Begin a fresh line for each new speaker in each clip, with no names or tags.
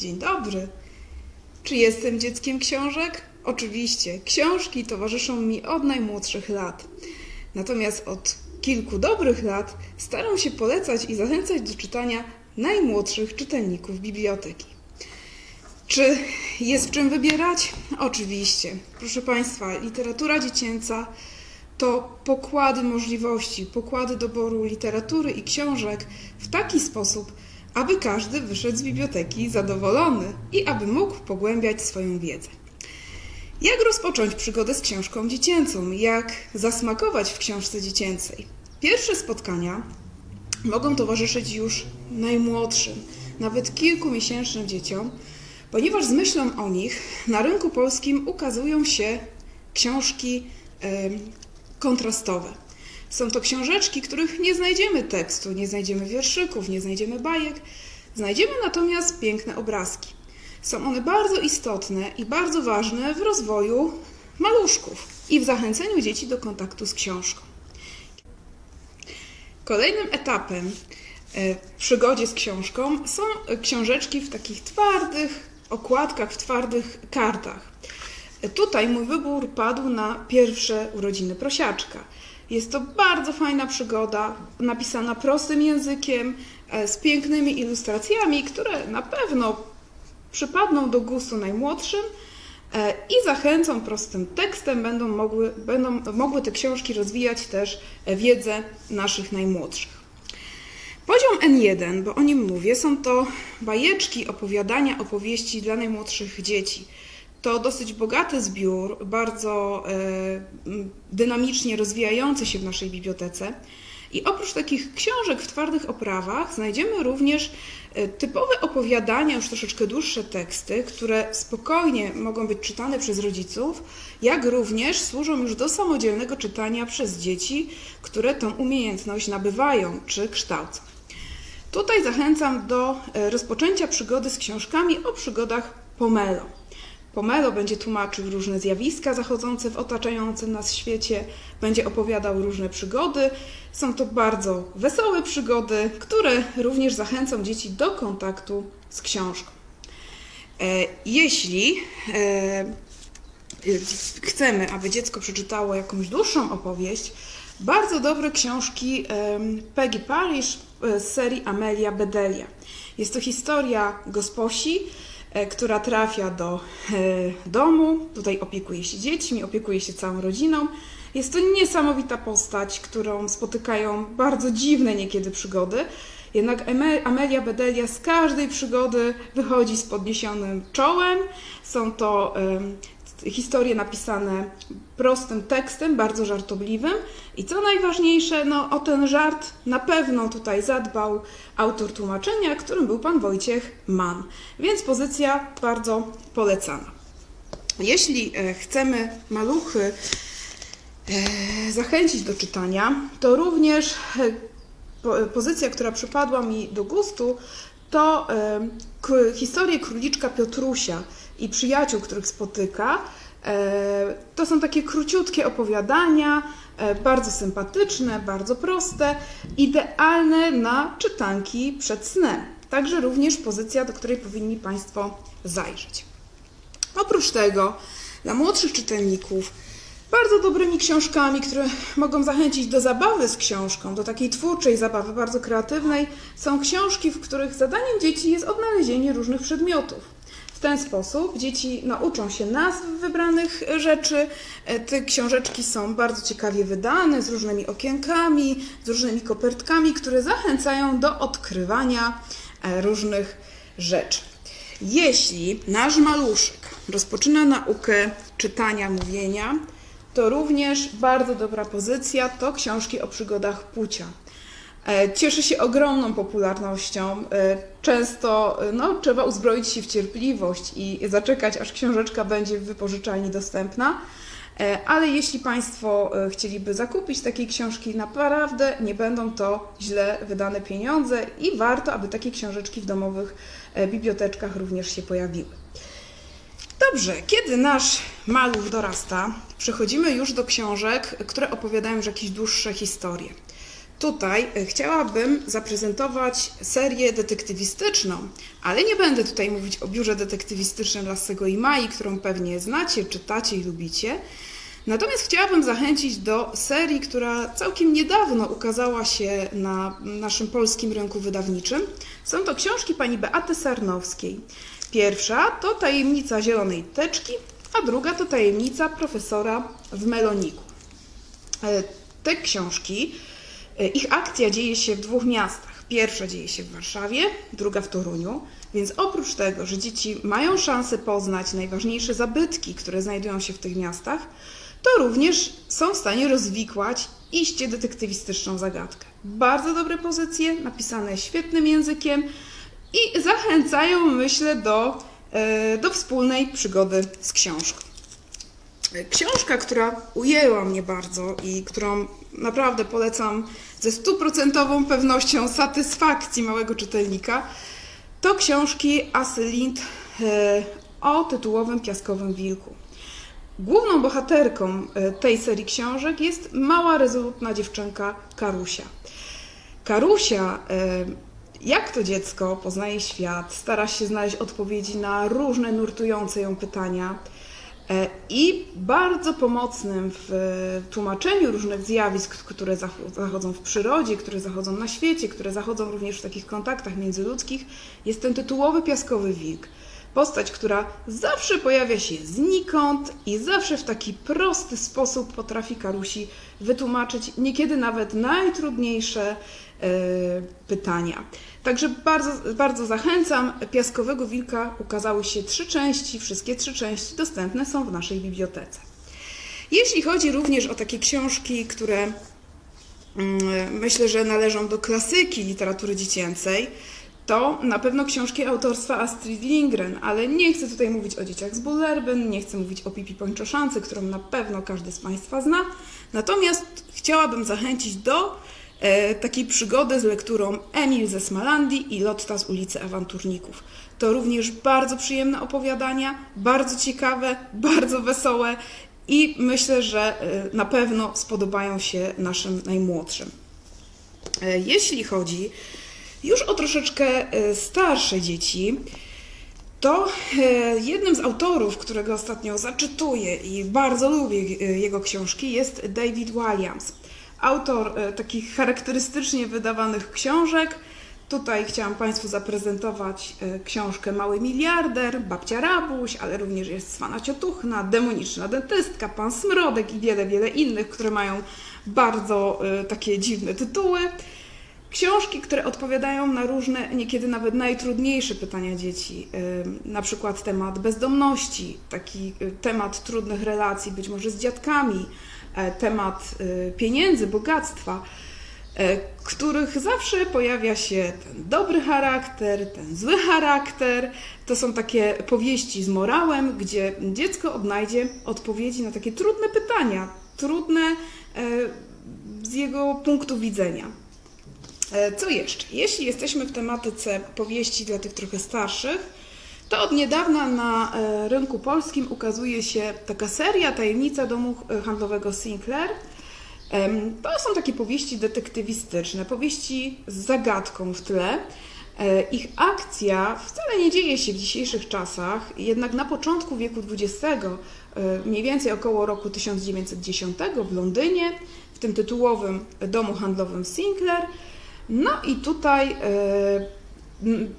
Dzień dobry. Czy jestem dzieckiem książek? Oczywiście, książki towarzyszą mi od najmłodszych lat. Natomiast od kilku dobrych lat staram się polecać i zachęcać do czytania najmłodszych czytelników biblioteki. Czy jest w czym wybierać? Oczywiście. Proszę Państwa, literatura dziecięca to pokłady możliwości, pokłady doboru literatury i książek w taki sposób, aby każdy wyszedł z biblioteki zadowolony i aby mógł pogłębiać swoją wiedzę. Jak rozpocząć przygodę z książką dziecięcą? Jak zasmakować w książce dziecięcej? Pierwsze spotkania mogą towarzyszyć już najmłodszym, nawet kilkumiesięcznym dzieciom, ponieważ z myślą o nich na rynku polskim ukazują się książki kontrastowe. Są to książeczki, których nie znajdziemy tekstu, nie znajdziemy wierszyków, nie znajdziemy bajek, znajdziemy natomiast piękne obrazki. Są one bardzo istotne i bardzo ważne w rozwoju maluszków i w zachęceniu dzieci do kontaktu z książką. Kolejnym etapem e, w przygodzie z książką są książeczki w takich twardych okładkach, w twardych kartach. E, Tutaj mój wybór padł na pierwsze urodziny prosiaczka. Jest to bardzo fajna przygoda, napisana prostym językiem, e, z pięknymi ilustracjami, które na pewno przypadną do gustu najmłodszym e, i zachęcą prostym tekstem, będą mogły, będą mogły te książki rozwijać też e, wiedzę naszych najmłodszych. Poziom N1, bo o nim mówię, są to bajeczki, opowiadania, opowieści dla najmłodszych dzieci. To dosyć bogaty zbiór, bardzo e, dynamicznie rozwijający się w naszej bibliotece. I oprócz takich książek w twardych oprawach znajdziemy również e, typowe opowiadania, już troszeczkę dłuższe teksty, które spokojnie mogą być czytane przez rodziców, jak również służą już do samodzielnego czytania przez dzieci, które tą umiejętność nabywają czy kształcą. Tutaj zachęcam do e, rozpoczęcia przygody z książkami o przygodach Pomelo. Pomelo będzie tłumaczył różne zjawiska zachodzące w otaczającym nas świecie, będzie opowiadał różne przygody. Są to bardzo wesołe przygody, które również zachęcą dzieci do kontaktu z książką. E, Jeśli e, chcemy, aby dziecko przeczytało jakąś dłuższą opowieść, bardzo dobre książki Peggy Parish e, z serii Amelia Bedelia. Jest to historia gosposi, która trafia do e, domu, tutaj opiekuje się dziećmi, opiekuje się całą rodziną. Jest to niesamowita postać, którą spotykają bardzo dziwne niekiedy przygody. Jednak Amelia Bedelia z każdej przygody wychodzi z podniesionym czołem. Są to historie napisane prostym tekstem, bardzo żartobliwym. I co najważniejsze, no, o ten żart na pewno tutaj zadbał autor tłumaczenia, którym był pan Wojciech Mann. Więc pozycja bardzo polecana. Jeśli e, chcemy maluchy e, zachęcić do czytania, to również e, po- pozycja, która przypadła mi do gustu, to historie króliczka Piotrusia i przyjaciół, których spotyka. E, To są takie króciutkie opowiadania, e, bardzo sympatyczne, bardzo proste, idealne na czytanki przed snem. Także również pozycja, do której powinni Państwo zajrzeć. Oprócz tego, dla młodszych czytelników, bardzo dobrymi książkami, które mogą zachęcić do zabawy z książką, do takiej twórczej zabawy, bardzo kreatywnej, są książki, w których zadaniem dzieci jest odnalezienie różnych przedmiotów. W ten sposób dzieci nauczą się nazw wybranych rzeczy. E, Te książeczki są bardzo ciekawie wydane, z różnymi okienkami, z różnymi kopertkami, które zachęcają do odkrywania e, różnych rzeczy. Jeśli nasz maluszek rozpoczyna naukę czytania, mówienia, to również bardzo dobra pozycja to książki o przygodach Pucia. E, Cieszy się ogromną popularnością. E, Często e, no, trzeba uzbroić się w cierpliwość i zaczekać, aż książeczka będzie w wypożyczalni dostępna. Ale jeśli Państwo chcieliby zakupić takiej książki, naprawdę nie będą to źle wydane pieniądze i warto, aby takie książeczki w domowych biblioteczkach również się pojawiły. Dobrze, kiedy nasz maluch dorasta, przechodzimy już do książek, które opowiadają już jakieś dłuższe historie. Tutaj e, chciałabym zaprezentować serię detektywistyczną, ale nie będę tutaj mówić o biurze detektywistycznym Lassego i Mai, którą pewnie znacie, czytacie i lubicie. Natomiast chciałabym zachęcić do serii, która całkiem niedawno ukazała się na naszym polskim rynku wydawniczym. Są to książki pani Beaty Sarnowskiej. Pierwsza to Tajemnica Zielonej Teczki, a druga to Tajemnica Profesora w Meloniku. E, Te książki, ich akcja dzieje się w dwóch miastach. Pierwsza dzieje się w Warszawie, druga w Toruniu. Więc oprócz tego, że dzieci mają szansę poznać najważniejsze zabytki, które znajdują się w tych miastach, to również są w stanie rozwikłać iście detektywistyczną zagadkę. Bardzo dobre pozycje, napisane świetnym językiem i zachęcają, myślę, do, e, do wspólnej przygody z książką. Książka, która ujęła mnie bardzo i którą naprawdę polecam ze stuprocentową pewnością satysfakcji małego czytelnika, to książki Asy Lind e, o tytułowym Piaskowym Wilku. Główną bohaterką e, tej serii książek jest mała, rezolutna dziewczynka Karusia. Karusia, e, jak to dziecko poznaje świat, stara się znaleźć odpowiedzi na różne nurtujące ją pytania. E, I bardzo pomocnym w e, tłumaczeniu różnych zjawisk, które zach- zachodzą w przyrodzie, które zachodzą na świecie, które zachodzą również w takich kontaktach międzyludzkich, jest ten tytułowy piaskowy wilk. Postać, która zawsze pojawia się znikąd i zawsze w taki prosty sposób potrafi Karusi wytłumaczyć niekiedy nawet najtrudniejsze pytania. Także bardzo, bardzo zachęcam. Piaskowego Wilka ukazały się trzy części, wszystkie trzy części dostępne są w naszej bibliotece. Jeśli chodzi również o takie książki, które mm, myślę, że należą do klasyki literatury dziecięcej, to na pewno książki autorstwa Astrid Lindgren, ale nie chcę tutaj mówić o dzieciach z Bullerbyn, nie chcę mówić o Pipi Pończoszance, którą na pewno każdy z Państwa zna. Natomiast chciałabym zachęcić do e, takiej przygody z lekturą Emil ze Smalandii i Lotta z ulicy Awanturników. To również bardzo przyjemne opowiadania, bardzo ciekawe, bardzo wesołe i myślę, że e, na pewno spodobają się naszym najmłodszym. E, Jeśli chodzi już o troszeczkę e, starsze dzieci, to e, jednym z autorów, którego ostatnio zaczytuję i bardzo lubię e, jego książki, jest David Williams. Autor e, takich charakterystycznie wydawanych książek. Tutaj chciałam Państwu zaprezentować e, książkę Mały Miliarder, Babcia Rabuś, ale również jest Swana Ciotuchna, Demoniczna Dentystka, Pan Smrodek i wiele, wiele innych, które mają bardzo e, takie dziwne tytuły. Książki, które odpowiadają na różne, niekiedy nawet najtrudniejsze pytania dzieci, na przykład temat bezdomności, taki temat trudnych relacji, być może z dziadkami, temat y, pieniędzy, bogactwa, e, których zawsze pojawia się ten dobry charakter, ten zły charakter. To są takie powieści z morałem, gdzie dziecko odnajdzie odpowiedzi na takie trudne pytania, trudne e, z jego punktu widzenia. E, Co jeszcze? Jeśli jesteśmy w tematyce powieści dla tych trochę starszych, to od niedawna na e, rynku polskim ukazuje się taka seria Tajemnica domu e, handlowego Sinclair. To są takie powieści detektywistyczne, powieści z zagadką w tle. E, Ich akcja wcale nie dzieje się w dzisiejszych czasach, jednak na początku wieku XX, mniej więcej około roku 1910 w Londynie, w tym tytułowym domu handlowym Sinclair. No i tutaj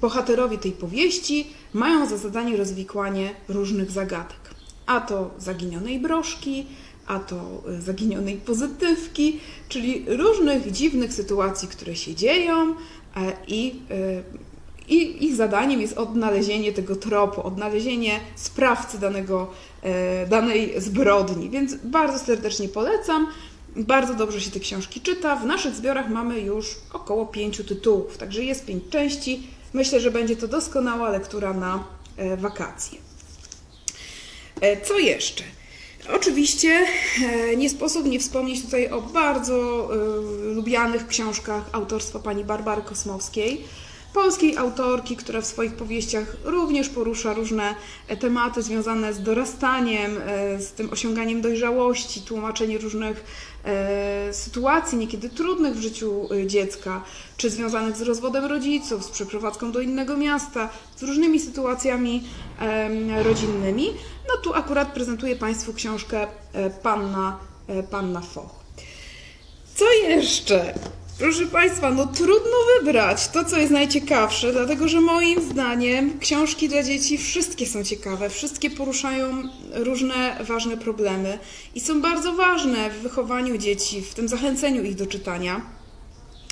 bohaterowie tej powieści mają za zadanie rozwikłanie różnych zagadek. A to zaginionej broszki, a to e, zaginionej pozytywki, czyli różnych dziwnych sytuacji, które się dzieją e, i, e, i ich zadaniem jest odnalezienie tego tropu, odnalezienie sprawcy danego, e, danej zbrodni. Więc bardzo serdecznie polecam. Bardzo dobrze się te książki czyta. W naszych zbiorach mamy już około pięciu tytułów, także jest pięć części. Myślę, że będzie to doskonała lektura na e, wakacje. E, Co jeszcze? Oczywiście e, nie sposób nie wspomnieć tutaj o bardzo lubianych książkach autorstwa pani Barbary Kosmowskiej. Polskiej autorki, która w swoich powieściach również porusza różne e, tematy związane z dorastaniem, e, z tym osiąganiem dojrzałości, tłumaczenie różnych e, sytuacji, niekiedy trudnych w życiu dziecka, czy związanych z rozwodem rodziców, z przeprowadzką do innego miasta, z różnymi sytuacjami rodzinnymi. No tu akurat prezentuję Państwu książkę Panna, Panna Foch. Co jeszcze? Proszę Państwa, no trudno wybrać to, co jest najciekawsze, dlatego że moim zdaniem książki dla dzieci wszystkie są ciekawe, wszystkie poruszają różne ważne problemy i są bardzo ważne w wychowaniu dzieci, w tym zachęceniu ich do czytania.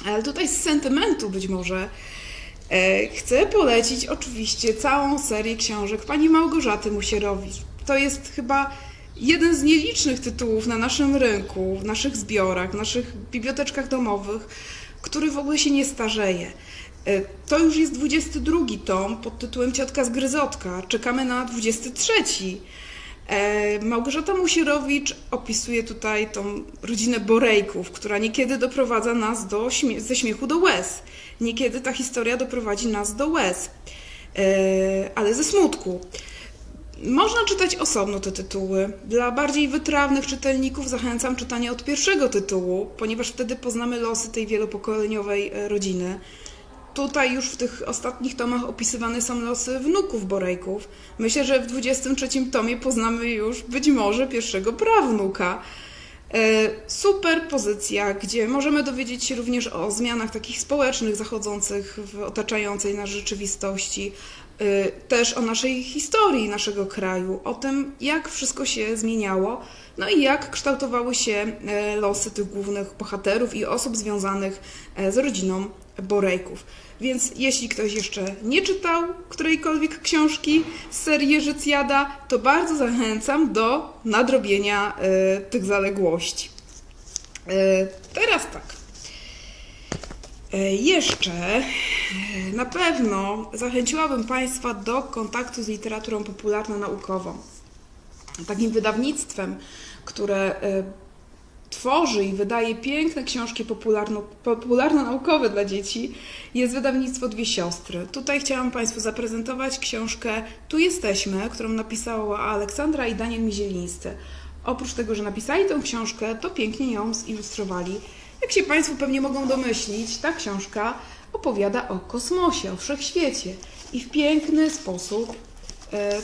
Ale tutaj z sentymentu być może e, chcę polecić oczywiście całą serię książek pani Małgorzaty Musierowicz. To jest chyba jeden z nielicznych tytułów na naszym rynku, w naszych zbiorach, w naszych biblioteczkach domowych, który w ogóle się nie starzeje. E, To już jest 22 tom pod tytułem Ciotka z Gryzotka. Czekamy na 23. E, Małgorzata Musierowicz opisuje tutaj tą rodzinę Borejków, która niekiedy doprowadza nas do śmie- ze śmiechu do łez. Niekiedy ta historia doprowadzi nas do łez, e, ale ze smutku. Można czytać osobno te tytuły. Dla bardziej wytrawnych czytelników zachęcam czytania od pierwszego tytułu, ponieważ wtedy poznamy losy tej wielopokoleniowej e, rodziny. Tutaj już w tych ostatnich tomach opisywane są losy wnuków Borejków. Myślę, że w 23 tomie poznamy już być może pierwszego prawnuka. E, Super pozycja, gdzie możemy dowiedzieć się również o zmianach takich społecznych zachodzących w otaczającej nas rzeczywistości, też o naszej historii naszego kraju, o tym, jak wszystko się zmieniało, no i jak kształtowały się e, losy tych głównych bohaterów i osób związanych e, z rodziną Borejków. Więc jeśli ktoś jeszcze nie czytał którejkolwiek książki z serii Jerzycjada, to bardzo zachęcam do nadrobienia tych zaległości. Teraz tak. Jeszcze na pewno zachęciłabym Państwa do kontaktu z literaturą popularno-naukową. Takim wydawnictwem, które e, tworzy i wydaje piękne książki popularno, popularno-naukowe dla dzieci, jest wydawnictwo Dwie Siostry. Tutaj chciałam Państwu zaprezentować książkę Tu jesteśmy, którą napisała Aleksandra i Daniel Mizielińscy. Oprócz tego, że napisali tę książkę, to pięknie ją zilustrowali. Jak się Państwo pewnie mogą domyślić, ta książka opowiada o kosmosie, o wszechświecie i w piękny sposób e,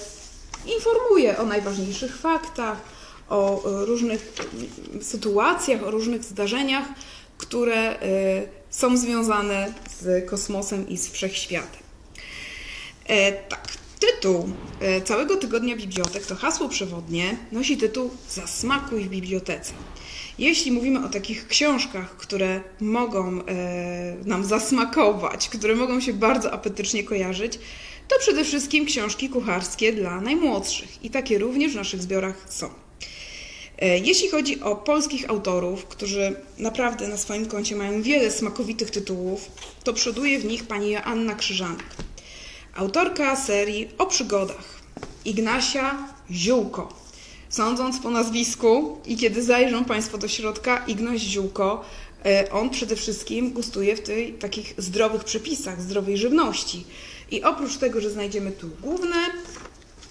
informuje o najważniejszych faktach, o e, różnych sytuacjach, o różnych zdarzeniach, które e, są związane z kosmosem i z wszechświatem. E, tak, tytuł całego tygodnia bibliotek to hasło przewodnie nosi tytuł Zasmakuj w bibliotece. Jeśli mówimy o takich książkach, które mogą e, nam zasmakować, które mogą się bardzo apetycznie kojarzyć, to przede wszystkim książki kucharskie dla najmłodszych i takie również w naszych zbiorach są. E, Jeśli chodzi o polskich autorów, którzy naprawdę na swoim koncie mają wiele smakowitych tytułów, to przoduje w nich pani Joanna Krzyżanek. Autorka serii o przygodach Ignasia Ziółko. Sądząc po nazwisku i kiedy zajrzą Państwo do środka, Ignaś Ziółko, e, on przede wszystkim gustuje w tych takich zdrowych przepisach, zdrowej żywności. I oprócz tego, że znajdziemy tu główne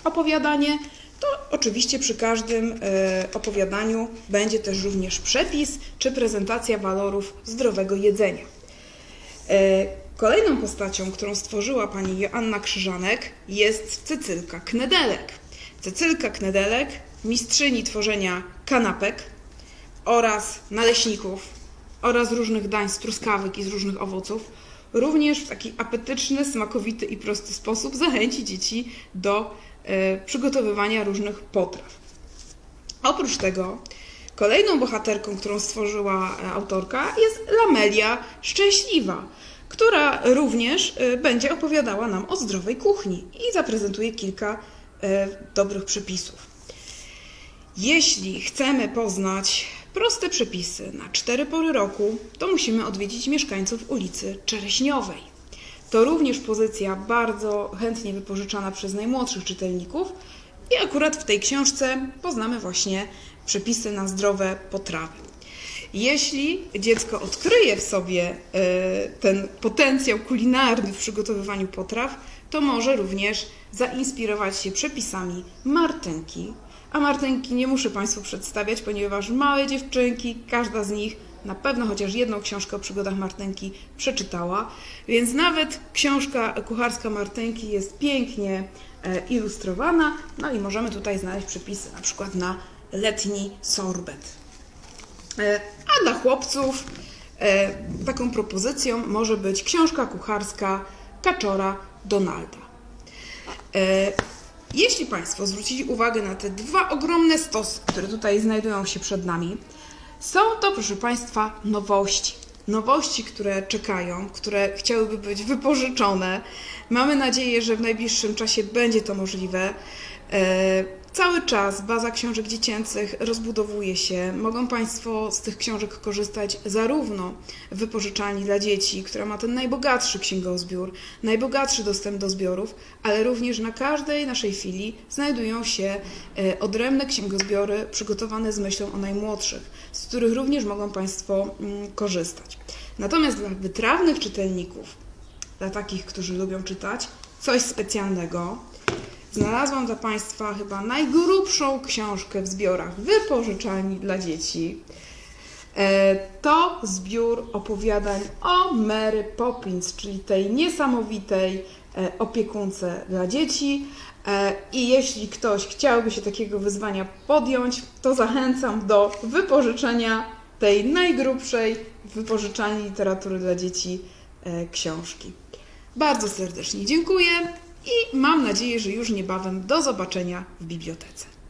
opowiadanie, to oczywiście przy każdym e, opowiadaniu będzie też również przepis czy prezentacja walorów zdrowego jedzenia. E, Kolejną postacią, którą stworzyła pani Joanna Krzyżanek jest Cecylka Knedelek. Cecylka Knedelek, mistrzyni tworzenia kanapek oraz naleśników oraz różnych dań z truskawek i z różnych owoców, również w taki apetyczny, smakowity i prosty sposób zachęci dzieci do e, przygotowywania różnych potraw. Oprócz tego, kolejną bohaterką, którą stworzyła e, autorka, jest Lamelia Szczęśliwa, która również e, będzie opowiadała nam o zdrowej kuchni i zaprezentuje kilka dobrych przepisów. Jeśli chcemy poznać proste przepisy na cztery pory roku, to musimy odwiedzić mieszkańców ulicy Czereśniowej. To również pozycja bardzo chętnie wypożyczana przez najmłodszych czytelników i akurat w tej książce poznamy właśnie przepisy na zdrowe potrawy. Jeśli dziecko odkryje w sobie e, ten potencjał kulinarny w przygotowywaniu potraw, to może również zainspirować się przepisami Martynki. A Martynki nie muszę Państwu przedstawiać, ponieważ małe dziewczynki, każda z nich na pewno chociaż jedną książkę o przygodach Martynki przeczytała, więc nawet książka kucharska Martynki jest pięknie e, ilustrowana, no i możemy tutaj znaleźć przepisy na przykład na letni sorbet. E, A dla chłopców e, taką propozycją może być książka kucharska Kaczora Donalda. E, Jeśli Państwo zwrócili uwagę na te dwa ogromne stosy, które tutaj znajdują się przed nami, są to, proszę Państwa, nowości. Nowości, które czekają, które chciałyby być wypożyczone. Mamy nadzieję, że w najbliższym czasie będzie to możliwe. Cały czas baza książek dziecięcych rozbudowuje się. Mogą Państwo z tych książek korzystać zarówno w wypożyczalni dla dzieci, która ma ten najbogatszy księgozbiór, najbogatszy dostęp do zbiorów, ale również na każdej naszej filii znajdują się e, odrębne księgozbiory przygotowane z myślą o najmłodszych, z których również mogą Państwo mm, korzystać. Natomiast dla wytrawnych czytelników, dla takich, którzy lubią czytać, coś specjalnego. Znalazłam dla Państwa chyba najgrubszą książkę w zbiorach wypożyczalni dla dzieci. E, To zbiór opowiadań o Mary Poppins, czyli tej niesamowitej e, opiekunce dla dzieci. E, I jeśli ktoś chciałby się takiego wyzwania podjąć, to zachęcam do wypożyczenia tej najgrubszej wypożyczalni literatury dla dzieci książki. Bardzo serdecznie dziękuję i mam nadzieję, że już niebawem do zobaczenia w bibliotece.